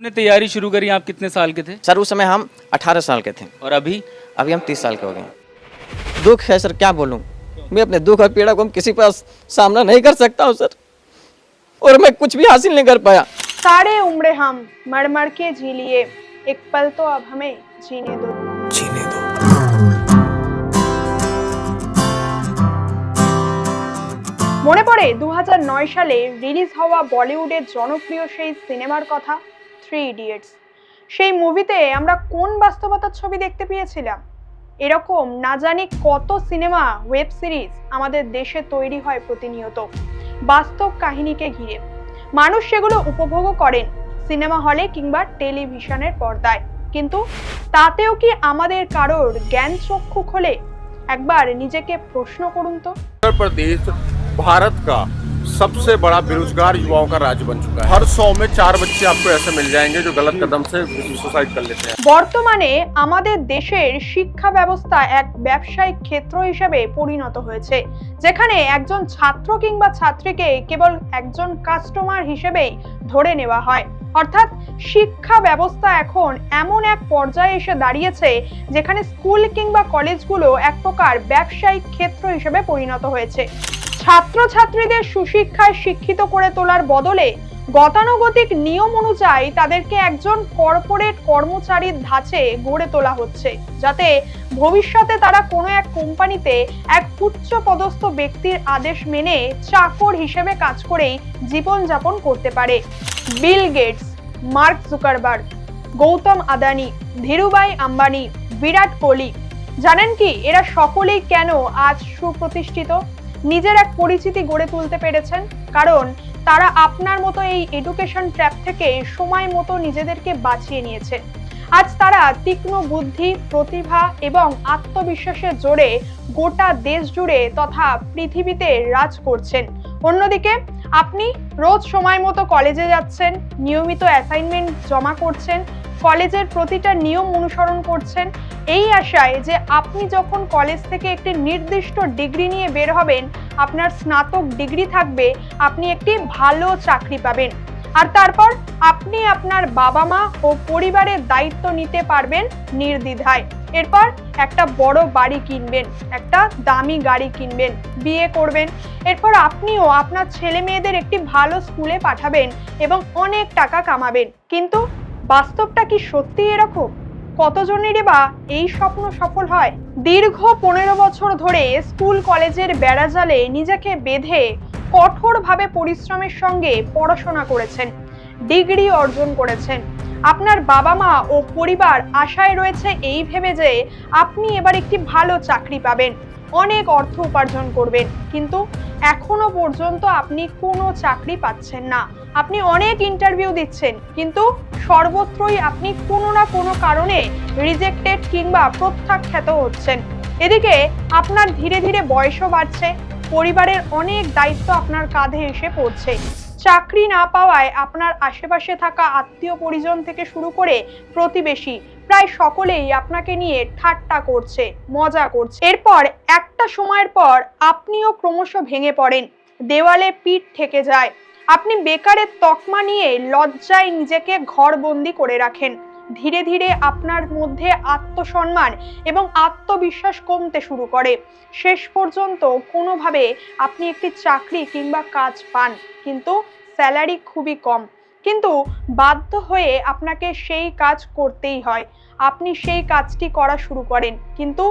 आपने तैयारी शुरू करी आप कितने साल के थे सर उस समय हम 18 साल के थे और अभी अभी हम 30 साल के हो गए दुख है सर क्या बोलूं मैं अपने दुख और पीड़ा को हम किसी पास सामना नहीं कर सकता हूं सर और मैं कुछ भी हासिल नहीं कर पाया सारे उम्र हम मर मर के जी लिए एक पल तो अब हमें जीने दो जीने दो মনে পড়ে দু সালে রিলিজ হওয়া বলিউডের জনপ্রিয় সেই সিনেমার কথা থ্রি ইডিয়েটস সেই মুভিতে আমরা কোন বাস্তবতার ছবি দেখতে পেয়েছিলাম? এরকম না জানি কত সিনেমা ওয়েব সিরিজ আমাদের দেশে তৈরি হয় প্রতিনিয়ত। বাস্তব কাহিনীকে ঘিরে। মানুষ সেগুলো উপভোগও করেন সিনেমা হলে কিংবা টেলিভিশনের পর্দায়। কিন্তু তাতেও কি আমাদের কারোর জ্ঞান চক্ষু খোলে? একবার নিজেকে প্রশ্ন করুন তো। ভারত কা सबसे बड़ा बेरोजगार युवाओं का राज्य बन चुका है हर सौ में चार बच्चे आपको ऐसे मिल जाएंगे जो गलत कदम से सुसाइड कर लेते हैं বর্তমানে আমাদের দেশের শিক্ষা ব্যবস্থা এক ব্যবসায়িক ক্ষেত্র হিসেবে পরিণত হয়েছে যেখানে একজন ছাত্র কিংবা ছাত্রীকে কেবল একজন কাস্টমার হিসেবেই ধরে নেওয়া হয় অর্থাৎ শিক্ষা ব্যবস্থা এখন এমন এক পর্যায়ে এসে দাঁড়িয়েছে যেখানে স্কুল কিংবা কলেজগুলো এক প্রকার ব্যবসায়িক ক্ষেত্র হিসেবে পরিণত হয়েছে ছাত্রছাত্রীদের সুশিক্ষায় শিক্ষিত করে তোলার বদলে গতানুগতিক নিয়ম অনুযায়ী তাদেরকে একজন কর্পোরেট কর্মচারীর ধাঁচে গড়ে তোলা হচ্ছে, যাতে ভবিষ্যতে তারা কোনো এক কোম্পানিতে এক উচ্চ পদস্থ ব্যক্তির আদেশ মেনে চাকর হিসেবে কাজ করেই জীবনযাপন করতে পারে। Bill Gates, Mark Zuckerberg, Gautam Adani, Dhirubhai Ambani, Virat Kohli. জানেন কি, এরা সকলেই কেন আজ সুপ্রতিষ্ঠিত? নিজের এক পরিচিতি গড়ে তুলতে পেরেছেন, কারণ তারা আপনার মতো এই এডুকেশন ট্র্যাপ থেকে সময় মতো নিজেদেরকে বাঁচিয়ে নিয়েছে। আজ তারা তীক্ষ্ণ বুদ্ধি, প্রতিভা এবং আত্মবিশ্বাসের জোরে গোটা দেশ জুড়ে তথা পৃথিবীতে রাজ করছেন। অন্যদিকে, আপনি রোজ সময় মতো কলেজে যাচ্ছেন, নিয়মিত অ্যাসাইনমেন্ট জমা করছেন কলেজের প্রতিটা নিয়ম অনুসরণ করছেন। এই আশায় যে আপনি যখন কলেজ থেকে একটি নির্দিষ্ট ডিগ্রি নিয়ে বের হবেন, আপনার স্নাতক ডিগ্রি থাকবে, আপনি একটি ভালো চাকরি পাবেন। আর তারপর আপনি আপনার বাবা মা ও পরিবারের দায়িত্ব নিতে পারবেন নির্দ্বিধায়। এরপর একটা বড় বাড়ি কিনবেন, একটা দামি গাড়ি কিনবেন, বিয়ে করবেন। এরপর আপনিও আপনার ছেলে মেয়েদের একটি ভালো স্কুলে পাঠাবেন এবং অনেক টাকা কামাবেন। কিন্তু বাস্তবটা কি সত্যি এরকম? কতজনেরই বা এই স্বপ্ন সফল হয়? দীর্ঘ পনেরো বছর ধরে স্কুল, কলেজের বেড়াজালে নিজেকে বেঁধে কঠোরভাবে পরিশ্রমের সঙ্গে পড়াশোনা করেছেন, ডিগ্রি অর্জন করেছেন। আপনার বাবা মা ও পরিবার আশায় রয়েছে এই ভেবে যে আপনি এবার একটি ভালো চাকরি পাবেন। অনেক অর্থ উপার্জন করবেন। কিন্তু এখনও পর্যন্ত আপনি কোনো চাকরি পাচ্ছেন না। আপনি অনেক ইন্টারভিউ দিচ্ছেন, কিন্তু সর্বত্রই আপনি কোনো না কোনো কারণে রিজেক্টেড কিংবা প্রত্যাখ্যাত হচ্ছেন। এদিকে আপনার ধীরে ধীরে বয়সও বাড়ছে, পরিবারের অনেক দায়িত্ব আপনার কাঁধে এসে পড়ছে। চাকরি না পাওয়ায় আপনার আশেপাশে থাকা আত্মীয় পরিজন থেকে শুরু করে প্রতিবেশী প্রায় সকলেই আপনাকে নিয়ে ঠাট্টা করছে, মজা করছে। এরপর একটা সময়ের পর আপনিও ক্রমশ ভেঙে পড়েন, দেওয়ালে পিঠ থেকে যায়। আপনি বেকারের তকমা নিয়ে লজ্জায় নিজেকে ঘরবন্দি করে রাখেন। ধীরে ধীরে আপনার মধ্যে আত্মসম্মান এবং আত্মবিশ্বাস কমতে শুরু করে। শেষ পর্যন্ত কোনোভাবে আপনি একটি চাকরি কিংবা কাজ পান, কিন্তু স্যালারি খুবই কম। কিন্তু বাধ্য হয়ে আপনাকে সেই কাজ করতেই হয়। আপনি সেই কাজটি করা শুরু করেন। কিন্তু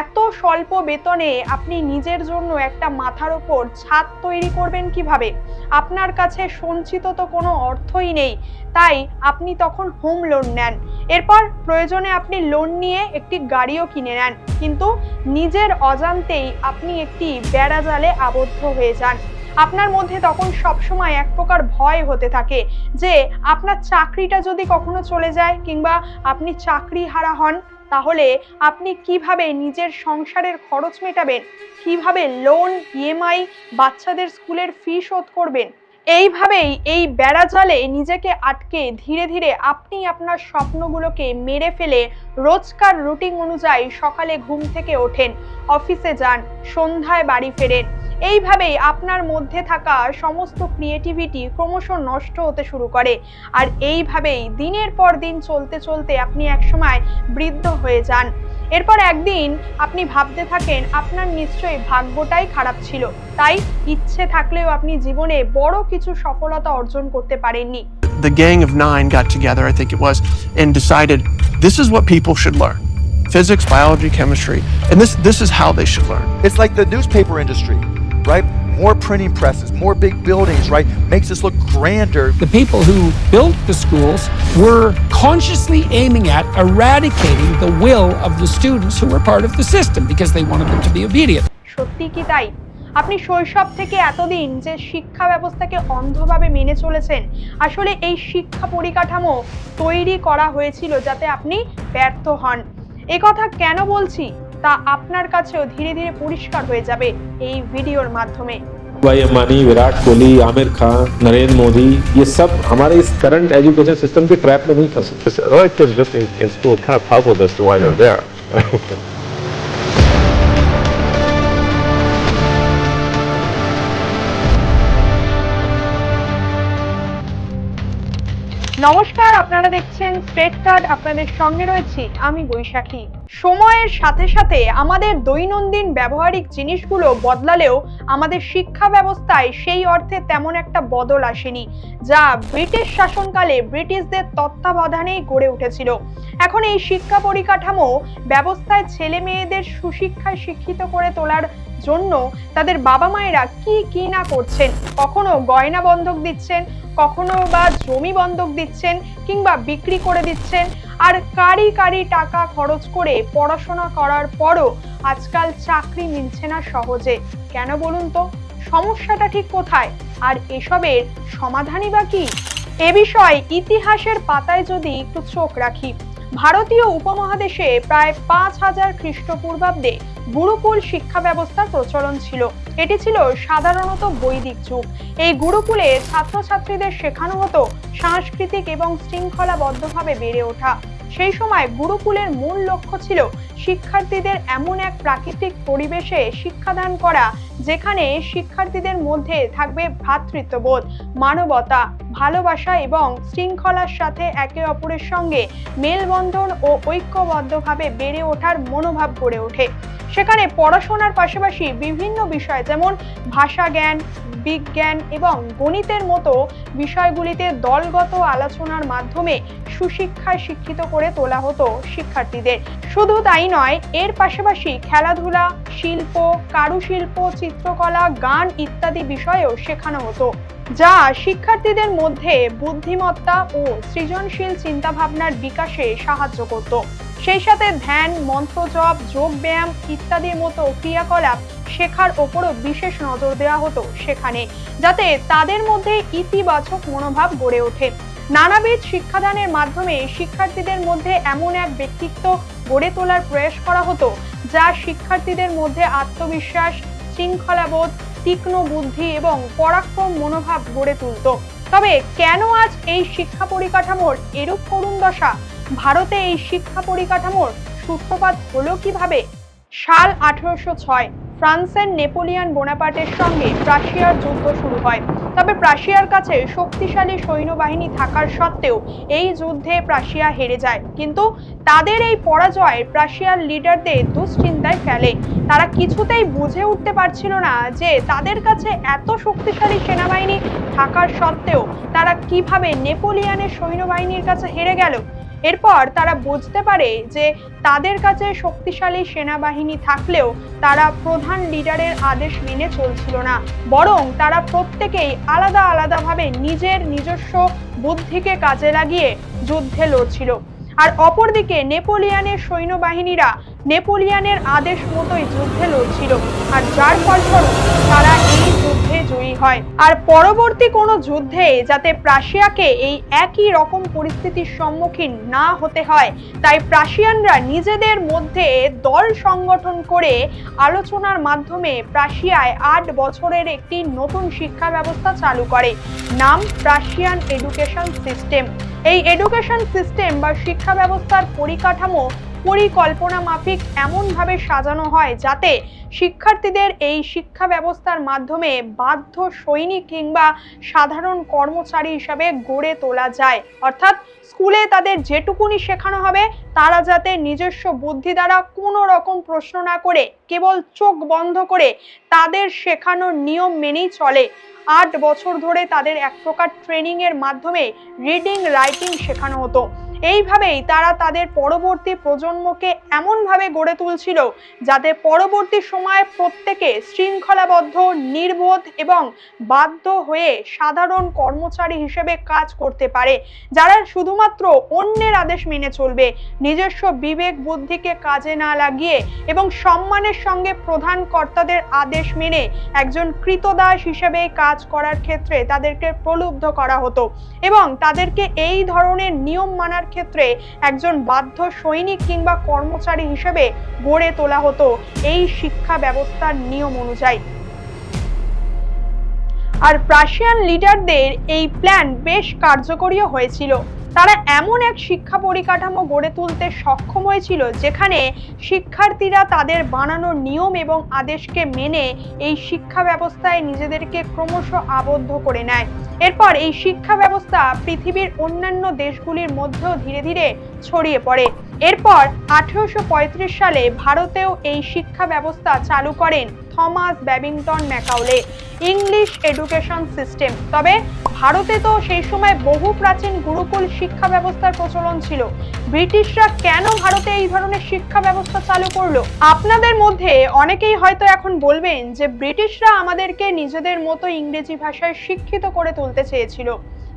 এত স্বল্প বেতনে আপনি নিজের জন্য একটা মাথার ওপর ছাদ তৈরি করবেন কীভাবে? আপনার কাছে সঞ্চিত তো কোনো অর্থই নেই, তাই আপনি তখন হোম লোন নেন। এরপর প্রয়োজনে আপনি লোন নিয়ে একটি গাড়িও কিনে নেন। কিন্তু নিজের অজান্তেই আপনি একটি বেড়াজালে আবদ্ধ হয়ে যান। আপনার মধ্যে তখন সবসময় এক প্রকার ভয় হতে থাকে যে, আপনার চাকরিটা যদি কখনো চলে যায় কিংবা আপনি চাকরি হারা হন, তাহলে আপনি কীভাবে নিজের সংসারের খরচ মেটাবেন? কীভাবে লোন ইএমআই বাচ্চাদের স্কুলের ফি শোধ করবেন? এইভাবেই এই বেড়া বেড়াজালে নিজেকে আটকে ধীরে ধীরে আপনি আপনার স্বপ্নগুলোকে মেরে ফেলে রোজকার রুটিন অনুযায়ী সকালে ঘুম থেকে ওঠেন, অফিসে যান, সন্ধ্যায় বাড়ি ফেরেন এইভাবেই আপনার মধ্যে থাকা সমস্ত ক্রিয়েটিভিটি ক্রমশ নষ্ট হতে শুরু করে আর এইভাবেই দিনের পর দিন চলতে চলতে আপনি একসময় বৃদ্ধ হয়ে যান এরপর একদিন আপনি ভাবতে থাকেন আপনার নিশ্চয়ই ভাগ্যটাই খারাপ ছিল তাই ইচ্ছে থাকলেও আপনি জীবনে বড় কিছু সফলতা অর্জন করতে পারেননি the gang of nine got together, I think it was, and decided this is what people should learn physics, biology, chemistry, and this, this is how they should learn. It's like the newspaper industry, right? More printing presses, more big buildings, right? Makes us look grander. The people who built the schools were consciously aiming at eradicating the will of the students who were part of the system because they wanted them to be obedient. সত্যি কি তাই আপনি শৈশব থেকে এতদিন যে শিক্ষা ব্যবস্থাকে অন্ধভাবে মেনে চলেছেন আসলে এই শিক্ষা পরিকাঠামো তৈরি করা হয়েছিল যাতে আপনি ব্যর্থ হন এ কথা কেন বলছি তা আপনার কাছেও ধীরে ধীরে পরিষ্কার হয়ে যাবে এই ভিডিওর মাধ্যমে भाई अंबानी विराट कोहली आमिर खान नरेंद्र मोदी ये सब हमारे इस करंट एजुकेशन सिस्टम के ट्रैप में नहीं फंसे নমস্কার, আপনারা দেখছেন স্ট্রেট কার্ড আপনাদের সঙ্গে রয়েছি আমি বৈশাখী। সময়ের সাথে সাথে আমাদের দৈনন্দিন ব্যবহারিক জিনিসগুলো বদলালেও আমাদের শিক্ষা ব্যবস্থায় সেই অর্থে তেমন একটা বদল আসেনি, যা ব্রিটিশ শাসনকালে ব্রিটিশদের তত্ত্বাবধানেই গড়ে উঠেছিল। এখন এই শিক্ষা পরিকাঠামো ব্যবস্থায় ছেলে মেয়েদের সুশিক্ষায় শিক্ষিত করে তোলার জন্য তাদের বাবা মায়েরা কি কি না করছেন? কখনো গয়না বন্ধক দিচ্ছেন, কখনো বা জমি বন্ধক দিচ্ছেন কিংবা বিক্রি করে দিচ্ছেন। আর কারি কারি টাকা খরচ করে পড়াশোনা করার পরও আজকাল চাকরি মিলছে না সহজে। কেন বলুন তো? সমস্যাটা ঠিক কোথায়? আর এসবের সমাধানই বা কি? এ বিষয়ে ইতিহাসের পাতায় যদি একটু চোখ রাখি। ভারতীয় উপমহাদেশে প্রায় পাঁচ হাজার খ্রিস্টপূর্বাব্দে গুরুকুল শিক্ষা ব্যবস্থার প্রচলন ছিল। এটি ছিল সাধারণত বৈদিক যুগ। এই গুরুকুলে ছাত্রছাত্রীদের শেখানো হতো সাংস্কৃতিক এবং শৃঙ্খলাবদ্ধভাবে বেড়ে ওঠা। সেই সময় গুরুকুলের মূল লক্ষ্য ছিল শিক্ষার্থীদের এমন এক প্রাকৃতিক পরিবেশে শিক্ষাদান করা, যেখানে শিক্ষার্থীদের মধ্যে থাকবে ভ্রাতৃত্ববোধ, মানবতা, ভালোবাসা এবং শৃঙ্খলার সাথে একে অপরের সঙ্গে মেলবন্ধন ও ঐক্যবদ্ধভাবে বেড়ে ওঠার মনোভাব গড়ে ওঠে। সেখানে পড়াশোনার পাশাপাশি বিভিন্ন বিষয় যেমন ভাষা জ্ঞান, বিজ্ঞান এবং গণিতের মতো বিষয়গুলিতে দলগত আলোচনার মাধ্যমে সুশিক্ষায় শিক্ষিত করে তোলা হতো শিক্ষার্থীদের। শুধু তাই নয়, এর পাশাপাশি খেলাধুলা, শিল্প, কারুশিল্প, চিত্রকলা, গান ইত্যাদি বিষয়েও শেখানো হতো, যা শিক্ষার্থীদের মধ্যে বুদ্ধিমত্তা ও সৃজনশীল চিন্তাভাবনার বিকাশে সাহায্য করত। সেই সাথে ধ্যান, মন্ত্রজপ যোগ ব্যায়াম ইত্যাদির মতো ক্রিয়াকলাপ শেখার ওপরও বিশেষ নজর দেওয়া হতো সেখানে, যাতে তাদের মধ্যে ইতিবাচক মনোভাব গড়ে ওঠে। নানাবিধ শিক্ষাদানের মাধ্যমে শিক্ষার্থীদের মধ্যে এমন এক ব্যক্তিত্ব গড়ে তোলার প্রয়াস করা হতো, যা শিক্ষার্থীদের মধ্যে আত্মবিশ্বাস, শৃঙ্খলাবোধ, তীক্ষ্ণ বুদ্ধি এবং পরাক্রম মনোভাব গড়ে তুলত। তবে কেন আজ এই শিক্ষা পরিকাঠামোর এরূপ করুণ দশা? ভারতে এই শিক্ষা পরিকাঠামোর সূত্রপাত হলো কীভাবে? সাল আঠারোশো ছয়, ফ্রান্সের নেপোলিয়ান বোনাপার্টের সঙ্গে প্রাশিয়ার যুদ্ধ শুরু হয়। তবে প্রাশিয়ার কাছে শক্তিশালী সৈন্যবাহিনী থাকার সত্ত্বেও এই যুদ্ধে প্রাশিয়া হেরে যায়। কিন্তু তাদের এই পরাজয় প্রাশিয়ার লিডারদের দুশ্চিন্তায় ফেলে। তারা কিছুতেই বুঝে উঠতে পারছিল না যে তাদের কাছে এত শক্তিশালী সেনাবাহিনী থাকার সত্ত্বেও তারা কীভাবে নেপোলিয়ানের সৈন্যবাহিনীর কাছে হেরে গেল। এরপর তারা বুঝতে পারে যে তাদের কাছে শক্তিশালী সেনাবাহিনী থাকলেও তারা প্রধান লিডারের আদেশ মেনে চলছিল না। বরং তারা প্রত্যেকেই আলাদা আলাদাভাবে নিজের নিজস্ব বুদ্ধিকে কাজে লাগিয়ে যুদ্ধে লড়ছিল। আর অপরদিকে নেপোলিয়ানের সৈন্যবাহিনীরা নেপোলিয়ানের আদেশ মতোই যুদ্ধে লড়ছিল। আর যার ফলস্বরূপ তারা এই জয়ী হয়। আর পরবর্তী কোনো যুদ্ধে যাতে প্রাশিয়াকে এই একই রকম পরিস্থিতির সম্মুখীন না হতে হয়, তাই প্রাশিয়ানরা নিজেদের মধ্যে দল সংগঠন করে আলোচনার মাধ্যমে প্রাশিয়ায় আট বছরের একটি নতুন শিক্ষা ব্যবস্থা চালু করে, নাম প্রাশিয়ান এডুকেশন সিস্টেম। এই এডুকেশন সিস্টেম বা শিক্ষা ব্যবস্থার পরিকাঠামো পরিকল্পনা মাফিক এমনভাবে সাজানো হয় যাতে শিক্ষার্থীদের এই শিক্ষা ব্যবস্থার মাধ্যমে বাধ্য সৈনিক কিংবা সাধারণ কর্মচারী হিসাবে গড়ে তোলা যায়। অর্থাৎ স্কুলে তাদের যেটুকুনি শেখানো হবে, তারা যাতে নিজস্ব বুদ্ধি দ্বারা কোনো রকম প্রশ্ন না করে, কেবল চোখ বন্ধ করে তাদের শেখানোর নিয়ম মেনেই চলে। আট বছর ধরে তাদের এক প্রকার ট্রেনিং এর মাধ্যমে রিডিং, রাইটিং শেখানো হতো। এইভাবেই তারা তাদের পরবর্তী প্রজন্মকে এমনভাবে গড়ে তুলছিল যাতে পরবর্তী সময়ে প্রত্যেকে শৃঙ্খলাবদ্ধ, নির্বোধ এবং বাধ্য হয়ে সাধারণ কর্মচারী হিসেবে কাজ করতে পারে, যারা শুধুমাত্র অন্যের আদেশ মেনে চলবে, নিজস্ব বিবেক বুদ্ধিকে কাজে না লাগিয়ে এবং সম্মানের সঙ্গে প্রধান কর্তাদের আদেশ মেনে একজন কৃতদাস হিসেবে কাজ করার ক্ষেত্রে তাদেরকে প্রলুব্ধ করা হতো এবং তাদেরকে এই ধরনের নিয়ম মানার ক্ষেত্রে একজন বাধ্য সৈনিক কিংবা কর্মচারী হিসেবে গড়ে তোলা হতো এই শিক্ষা ব্যবস্থার নিয়ম অনুযায়ী। আর প্রাশিয়ান লিডারদের এই প্ল্যান বেশ কার্যকরীও হয়েছিল। তারা এমন এক শিক্ষা পরিকাঠামো গড়ে তুলতে সক্ষম হয়েছিল যেখানে শিক্ষার্থীরা তাদের বানানো নিয়ম এবং আদেশকে মেনে এই শিক্ষা ব্যবস্থায় নিজেদেরকে ক্রমশ আবদ্ধ করে নেয়। এরপর এই শিক্ষা ব্যবস্থা পৃথিবীর অন্যান্য দেশগুলির মধ্যেও ধীরে ধীরে ছড়িয়ে পড়ে। এরপর আঠেরোশো পঁয়ত্রিশ সালে ভারতেও এই শিক্ষা ব্যবস্থা চালু করেন। Thomas Babington Macaulay, English education system. তবে ভারতে তো সেই সময় বহু প্রাচীন গুরুকুল শিক্ষা ব্যবস্থার প্রচলন ছিল। ব্রিটিশরা কেন ভারতে এই ধরনের শিক্ষা ব্যবস্থা চালু করল? আপনাদের মধ্যে অনেকেই হয়তো এখন বলবেন যে ব্রিটিশরা আমাদেরকে নিজেদের মতো ইংরেজি ভাষায় শিক্ষিত করে তুলতে চেয়েছিল।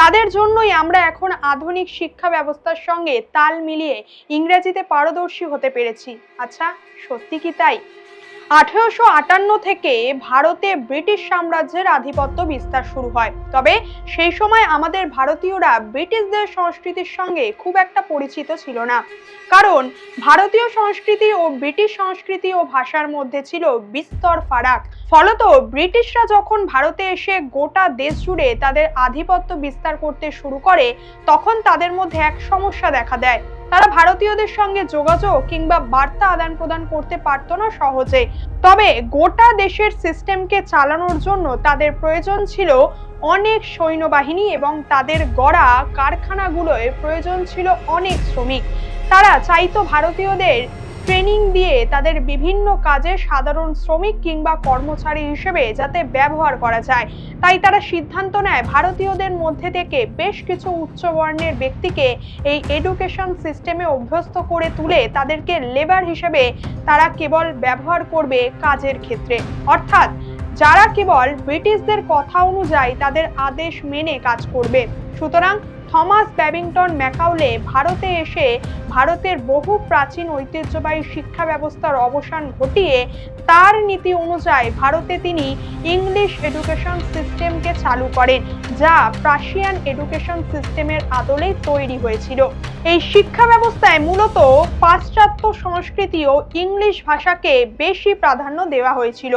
তাদের জন্যই আমরা এখন আধুনিক শিক্ষা ব্যবস্থার সঙ্গে তাল মিলিয়ে ইংরেজিতে পারদর্শী হতে পেরেছি। আচ্ছা সত্যি কি তাই? আঠেরোশো আটান্ন থেকে ভারতে ব্রিটিশ সাম্রাজ্যের আধিপত্য বিস্তার শুরু হয়। তবে সেই সময় আমাদের ভারতীয়রা ব্রিটিশদের সংস্কৃতির সঙ্গে খুব একটা পরিচিত ছিল না। কারণ ভারতীয় সংস্কৃতি ও ব্রিটিশ সংস্কৃতি ও ভাষার মধ্যে ছিল বিস্তর ফারাক। ফলত ব্রিটিশরা যখন ভারতে এসে গোটা দেশ জুড়ে তাদের আধিপত্য বিস্তার করতে শুরু করে, তখন তাদের মধ্যে এক সমস্যা দেখা দেয়। তারা ভারতীয়দের সঙ্গে যোগাযোগ কিংবা বার্তা আদান প্রদান করতে পারত না সহজে। তবে গোটা দেশের সিস্টেমকে চালানোর জন্য তাদের প্রয়োজন ছিল অনেক সৈন্যবাহিনী এবং তাদের গড়া কারখানাগুলোয় প্রয়োজন ছিল অনেক শ্রমিক। তারা চাইতো ভারতীয়দের ট্রেনিং দিয়ে তাদের বিভিন্ন কাজে সাধারণ শ্রমিক কিংবা কর্মচারী হিসেবে যাতে ব্যবহার করা যায়। তাই তারা সিদ্ধান্ত নেয় ভারতীয়দের মধ্যে থেকে বেশ কিছু উচ্চ বর্ণের ব্যক্তিকে এই এডুকেশন সিস্টেমে অভ্যস্ত করে তুলে তাদেরকে লেবার হিসেবে তারা কেবল ব্যবহার করবে কাজের ক্ষেত্রে। অর্থাৎ যারা কেবল ব্রিটিশদের কথা অনুযায়ী তাদের আদেশ মেনে কাজ করবে। সুতরাং থমাস ব্যাবিংটন ম্যাকাউলে ভারতে এসে ভারতের বহু প্রাচীন ঐতিহ্যবাহী শিক্ষা ব্যবস্থার অবসান ঘটিয়ে তার নীতি অনুযায়ী ভারতে তিনি ইংলিশ এডুকেশন সিস্টেমকে চালু করেন, যা প্রাশিয়ান এডুকেশন সিস্টেমের আদলেই তৈরি হয়েছিল। এই শিক্ষা ব্যবস্থায় মূলত পাশ্চাত্য সংস্কৃতি ও ইংলিশ ভাষাকে বেশি প্রাধান্য দেওয়া হয়েছিল।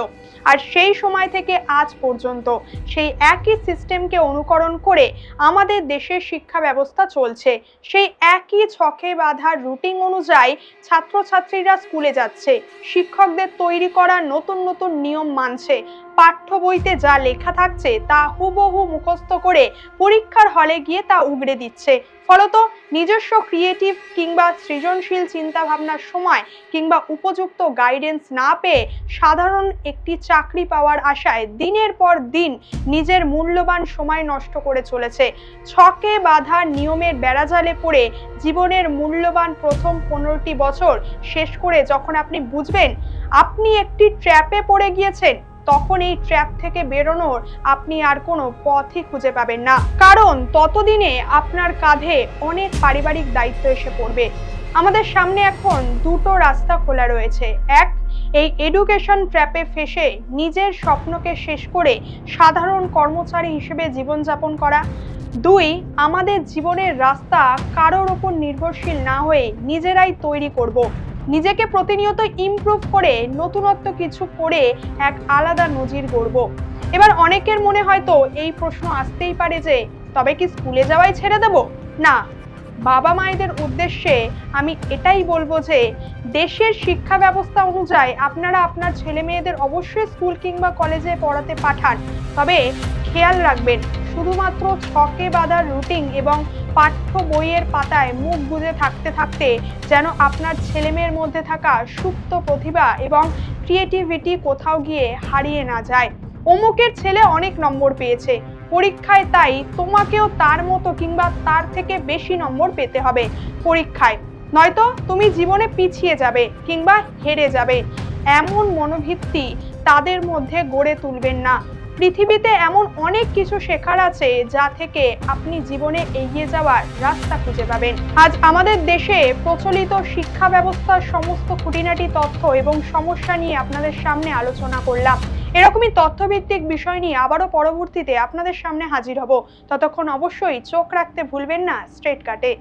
আর সেই সময় থেকে আজ পর্যন্ত সেই একই সিস্টেমকে অনুকরণ করে আমাদের দেশের শিক্ষা ব্যবস্থা চলছে। সেই একই ছকে বাঁধা রুটিন অনুযায়ী ছাত্রছাত্রীরা স্কুলে যাচ্ছে। শিক্ষকদের তৈরি করা নতুন নতুন নিয়ম মানছে। পাঠ্য বইতে যা লেখা থাকছে তা হুবহু মুখস্থ করে পরীক্ষার হলে গিয়ে তা উগড়ে দিচ্ছে। ফলত নিজস্ব ক্রিয়েটিভ কিংবা সৃজনশীল চিন্তা ভাবনার সময় কিংবা উপযুক্ত গাইডেন্স না পেয়ে সাধারণ একটি চাকরি পাওয়ার আশায় দিনের পর দিন নিজের মূল্যবান সময় নষ্ট করে চলেছে। ছকে বাঁধা নিয়মের বেড়াজালে পড়ে জীবনের মূল্যবান প্রথম পনেরোটি বছর শেষ করে যখন আপনি বুঝবেন, আপনি একটি ট্র্যাপে পড়ে গিয়েছেন তখন এই ট্র্যাপ থেকে বেরোনোর আপনি আর কোনো পথই খুঁজে পাবেন না। কারণ ততদিনে আপনার কাঁধে অনেক পারিবারিক দায়িত্ব এসে পড়বে। আমাদের সামনে এখন দুটো রাস্তা খোলা রয়েছে। এক, এই এডুকেশন ট্র্যাপে ফেসে নিজের স্বপ্নকে শেষ করে সাধারণ কর্মচারী হিসেবে জীবনযাপন করা। দুই, আমাদের জীবনের রাস্তা কারোর ওপর নির্ভরশীল না হয়ে নিজেরাই তৈরি করব। নিজেকে প্রতিনিয়ত ইমপ্রুভ করে, নতুনত্ব কিছু করে এক আলাদা নজির গড়ব। এবার অনেকের মনে হয়তো এই প্রশ্ন আসতেই পারে যে, তবে কি স্কুলে যাওয়াই ছেড়ে দেব? না। বাবা মায়েদের উদ্দেশ্যে আমি এটাই বলব যে, দেশের শিক্ষা ব্যবস্থা অনুযায়ী আপনারা আপনার ছেলে মেয়েদের অবশ্যই স্কুল কিংবা কলেজে পড়াতে পাঠান। তবে খেয়াল রাখবেন শুধুমাত্র ছকে বাঁধার রুটিন এবং পাঠ্য বইয়ের পাতায় মুখ গুজে থাকতে থাকতে যেন আপনার ছেলেমেয়ের মধ্যে থাকা সুপ্ত প্রতিভা এবং ক্রিয়েটিভিটি কোথাও গিয়ে হারিয়ে না যায়। অমুকের ছেলে অনেক নম্বর পেয়েছে। পরীক্ষায় তাই তোমাকেও তার মতো কিংবা তার থেকে বেশি নম্বর পেতে হবে পরীক্ষায়। নয়তো তুমি জীবনে পিছিয়ে যাবে কিংবা হেরে যাবে। এমন মনোভিত্তি তাদের মধ্যে গড়ে তুলবেন না। পৃথিবীতে এমন অনেক কিছু শেখার আছে যা থেকে আপনি জীবনে এগিয়ে যাওয়ার রাস্তা খুঁজে পাবেন। আজ আমাদের দেশে প্রচলিত শিক্ষা ব্যবস্থার সমস্ত খুঁটিনাটি তথ্য এবং সমস্যা নিয়ে আপনাদের সামনে আলোচনা করলাম। এরকমই তথ্যভিত্তিক বিষয় নিয়ে আবারও পরবর্তীতে আপনাদের সামনে হাজির হব। ততক্ষণ অবশ্যই চোখ রাখতে ভুলবেন না, স্ট্রেট কাটে।